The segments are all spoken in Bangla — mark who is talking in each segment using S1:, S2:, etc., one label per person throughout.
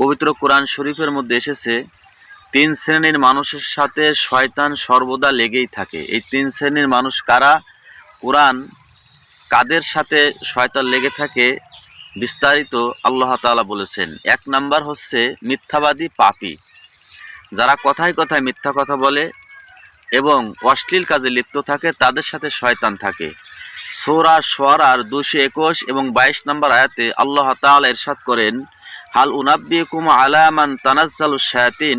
S1: পবিত্র কোরআন শরীফের মধ্যে এসেছে, তিন শ্রেণির মানুষের সাথে শয়তান সর্বদা লেগেই থাকে। এই তিন শ্রেণির মানুষ কারা? কোরআন কাদের সাথে শয়তান লেগে থাকে? বিস্তারিত আল্লাহ তাআলা বলেছেন। এক নাম্বার হচ্ছে মিথ্যাবাদী পাপি। যারা কথায় কথায় মিথ্যা কথা বলে এবং অশ্লীল কাজে লিপ্ত থাকে, তাদের সাথে শয়তান থাকে। সোরা সোয়ারার দুশো একুশ এবং বাইশ নম্বর আয়াতে আল্লাহ তাআলা ইরশাদ করেন হাল উনাব্বিকুম আলামান তানাজ্জালু শায়াতিন।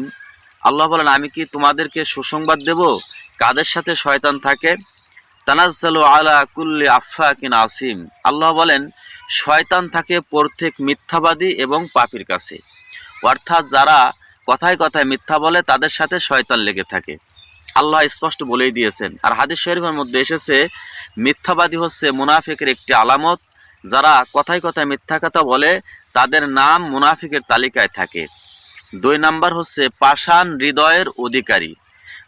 S1: আল্লাহ বলেন, আমি কি তোমাদেরকে সুসংবাদ দেব? কাদের সাথে শয়তান থাকে? তানাজ্জালু আলা কুল্লি আফাকিন আসিম। আল্লাহ বলেন, শয়তান থাকে প্রত্যেক মিথ্যাবাদী এবং পাপির কাছে। অর্থাৎ যারা কথায় কথায় মিথ্যা বলে, তাদের সাথে শয়তান লেগে থাকে। আল্লাহ স্পষ্ট বলেই দিয়েছেন। আর হাদিস শরীফের মধ্যে এসেছে, মিথ্যাবাদী হচ্ছে মুনাফিকের একটি আলামত, যারা কথায় কথায় মিথ্যা কথা বলে তাদের নাম মুনাফিকের তালিকায় থাকে। দুই নাম্বার হচ্ছে পাষাণ হৃদয়ের অধিকারী।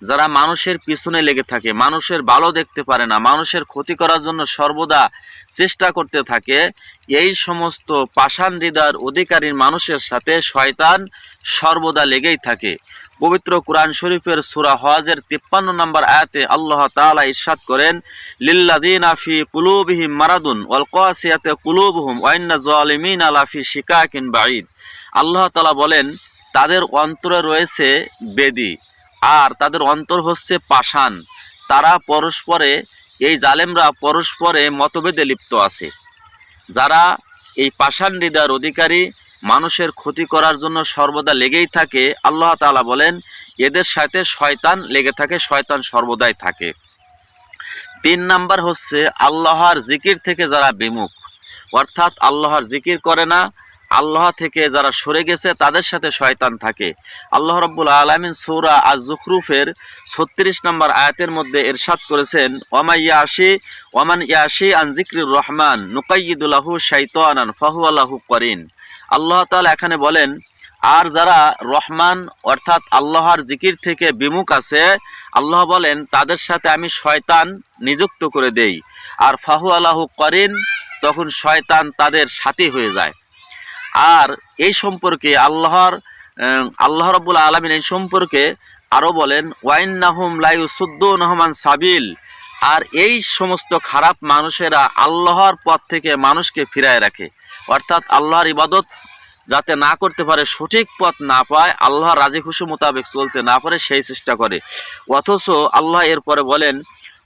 S1: যারা মানুষের পিছনে লেগে থাকে, মানুষের ভালো দেখতে পারে না, মানুষের ক্ষতি করার জন্য সর্বদা চেষ্টা করতে থাকে, এই সমস্ত পাষাণ হৃদয়ের অধিকারীর মানুষের সাথে শয়তান সর্বদা লেগেই থাকে। পবিত্র কোরআন শরীফের সুরা হওয়াজের তিপ্পান্ন নম্বর আয়াতে আল্লাহ তাআলা ইরশাদ করেন, লিল্লাযীনা ফি কুলুবিহিম মারাদুন ওয়াল কাসিয়াতে কুলুবুহুম ওয়াইন্না যালিমিনা লাফি শিকাকিন বাঈদ। আল্লাহ তাআলা বলেন, তাদের অন্তরে রয়েছে বেদি আর তাদের অন্তর হচ্ছে পাষাণ। তারা পরস্পরে, এই জালেমরা পরস্পরে মতভেদে লিপ্ত আছে। যারা এই পাষাণ হৃদয়ের অধিকারী মানুষের ক্ষতি করার জন্য সর্বদা লেগেই থাকে, আল্লাহ তাআলা বলেন, এদের সাথে শয়তান লেগে থাকে, শয়তান সর্বদাই থাকে। তিন নাম্বার হচ্ছে, আল্লাহর জিকির থেকে যারা বিমুখ, অর্থাৎ আল্লাহর জিকির করে না, আল্লাহ থেকে যারা সরে গেছে, তাদের সাথে শয়তান থাকে। আল্লাহ রব্বুল আলমিন সৌরা আজ জুখরুফের ছত্রিশ নম্বর আয়াতের মধ্যে এরশাদ করেছেন ওমা ইয়াশি ওমান ইয়াশি আন জিক্রির রহমান নুকাইদুল্লাহু শাইতানান ফাহু আল্লাহু করিন। আল্লাহ তাআলা এখানে বলেন, আর যারা রহমান অর্থাৎ আল্লাহর জিকির থেকে বিমুখ আছে, আল্লাহ বলেন, তাদের সাথে আমি শয়তান নিযুক্ত করে দেই। আর ফাহু আল্লাহু করিন, তখন শয়তান তাদের সাথী হয়ে যায়। আর এই সম্পর্কে আল্লাহর আল্লাহ রব্বুল আলমিন এই সম্পর্কে আরও বলেন ওয়াইন নাহুম লাইউসুদ্দুন রহমান সাবিল। আর এই সমস্ত খারাপ মানুষেরা আল্লাহর পথ থেকে মানুষকে ফিরায় রাখে। অর্থাৎ আল্লাহর ইবাদত যাতে না করতে পারে, সঠিক পথ না পায়, আল্লাহর রাজি খুশি মোতাবেক চলতে না পারে, সেই চেষ্টা করে। অথচ আল্লাহ এরপরে বলেন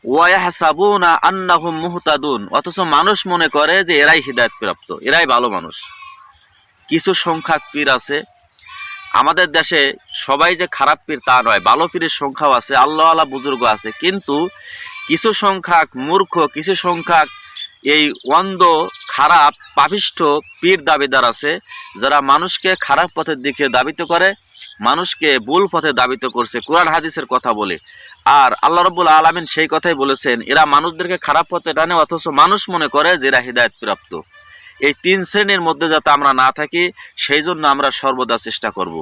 S1: ওয়াহসাবুনা আন্নাহুম মুহতাদুন। অথচ মানুষ মনে করে যে এরাই হৃদায়ত প্রাপ্ত এরাই ভালো মানুষ। কিছু সংখ্যা পীর আছে। আমাদের দেশে সবাই যে খারাপ পীর তা নয়, ভালো পীরের সংখ্যাও আছে আল্লাহ আল্লাহ বুজুর্গ আছে। কিন্তু কিছু সংখ্যক মূর্খ, কিছু সংখ্যক এই অন্ধ, খারাপ, পাপিষ্ঠ পীর দাবিদার আছে যারা মানুষকে খারাপ পথের দিকে দাবিত করে, মানুষকে ভুল পথে দাবিত করছে। কোরআন হাদিসের কথা বলে। আর আল্লাহ রব্বুল আলমিন সেই কথাই বলেছেন, এরা মানুষদেরকে খারাপ পথে টানে, অথচ মানুষ মনে করে যে এরা হৃদায়ত প্রাপ্ত এই তিন শ্রেণির মধ্যে যাতে আমরা না থাকি, সেই জন্য আমরা সর্বদা চেষ্টা করব।